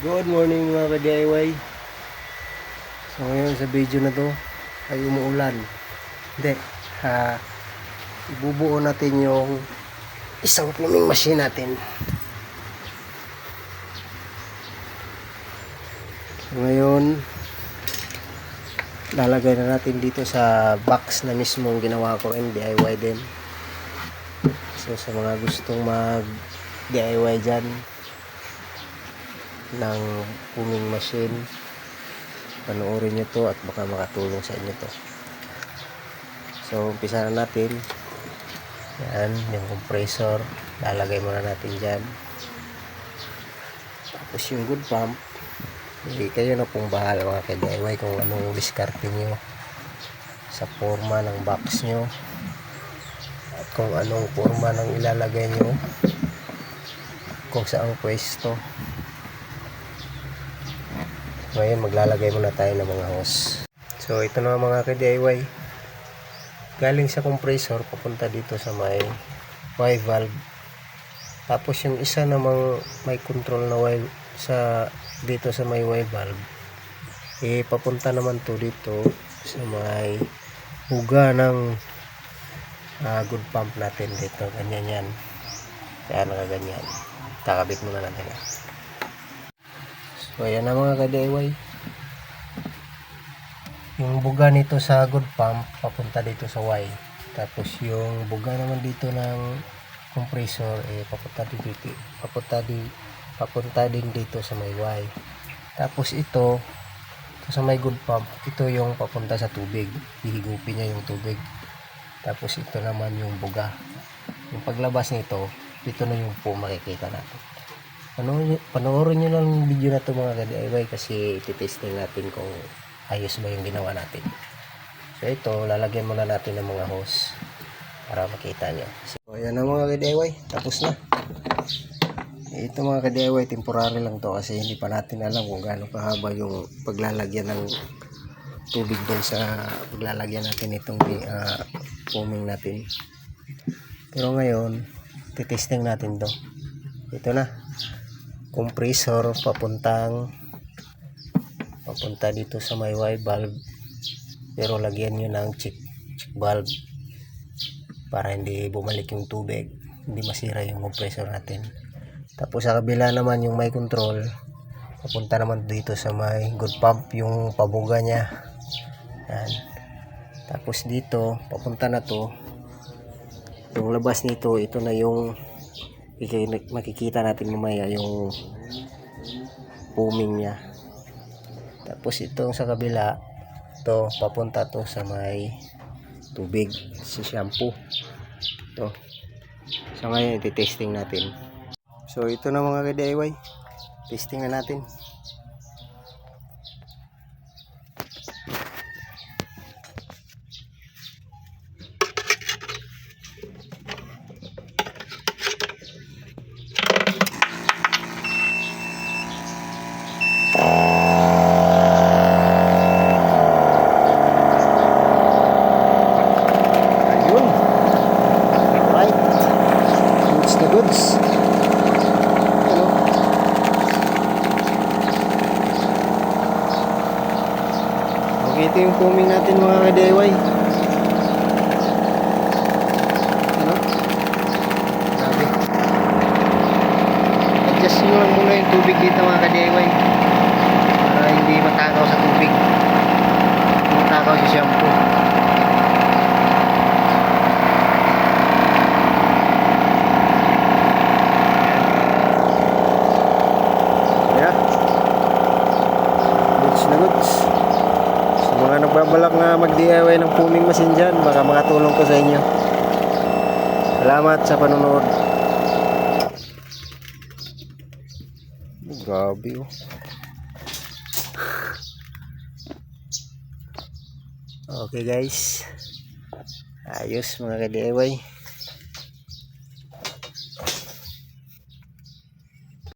Good morning mga ka-DIY So ngayon sa video na to ay umuulan. Hindi ha, Ibubuo natin yung isang plumbing machine natin. So ngayon lalagay na natin dito sa box na mismo ginawa ko and DIY din. So sa mga gustong mag DIY dyan ng puming machine. Panoorin nyo to at baka makatulong sa inyo to. So umpisa na natin. Yan yung compressor. Lalagay muna natin dyan. Tapos yung good pump eh, kayo na pong bahala mga ka-DIY kung anong diskarte nyo sa forma ng box nyo. At kung anong forma ng ilalagay nyo. Kung saang pwesto ngayon maglalagay muna tayo ng mga hose. So ito na mga ka-DIY. Galing sa compressor papunta dito sa may Y valve. Tapos yung isa namang may control na Y sa dito sa may Y valve. Eh papunta naman to dito sa may huga ng ah, good pump natin dito. Ganyan yan. Kaya nakaganyan. Kakabit muna natin. ah. So ayan na mga ka-DIY. Yung buga nito sa good pump papunta dito sa Y. Tapos yung buga naman dito ng compressor eh papunta dito. Papunta din papunta din dito sa may Y. Tapos ito sa may good pump, ito yung papunta sa tubig. Hihigupin niya yung tubig. Tapos ito naman yung buga. Yung paglabas nito, ito na yung po makikita natin panoorin, panoorin nyo lang yung video na to mga ka-DIY kasi ititesting natin kung ayos ba yung ginawa natin. So ito lalagyan muna natin ng mga hose para makita nyo so ayan na mga ka-DIY tapos na. Ito mga ka-DIY temporary lang to kasi hindi pa natin alam kung gaano kahaba yung paglalagyan ng tubig doon sa paglalagyan natin itong uh, foaming natin. Pero ngayon titesting natin to. Ito na compressor papuntang papunta dito sa may Y valve. Pero lagyan nyo ng check, check valve para hindi bumalik yung tubig hindi masira yung compressor natin. Tapos sa kabila naman yung may control papunta naman dito sa may good pump yung pabuga niya. Yan. Tapos dito papunta na to. Yung labas nito ito na yung makikita natin mamaya yung foaming niya. Tapos itong sa kabila to papunta to sa may tubig sa shampoo. To so ngayon iti-testing natin. So ito na mga ka-DIY testing na natin ito yung foaming natin mga ka-DIY. Ano? Grabe. Adjust nyo lang muna yung tubig dito mga ka-DIY. Para hindi matakaw sa tubig. Matakaw sa shampoo. Yeah. Goods na goods. Nagbabalak na mag-DIY ng foaming machine dyan, baka makatulong ko sa inyo. Salamat sa panonood. Grabe oh. Okay guys. Ayos mga ka-DIY.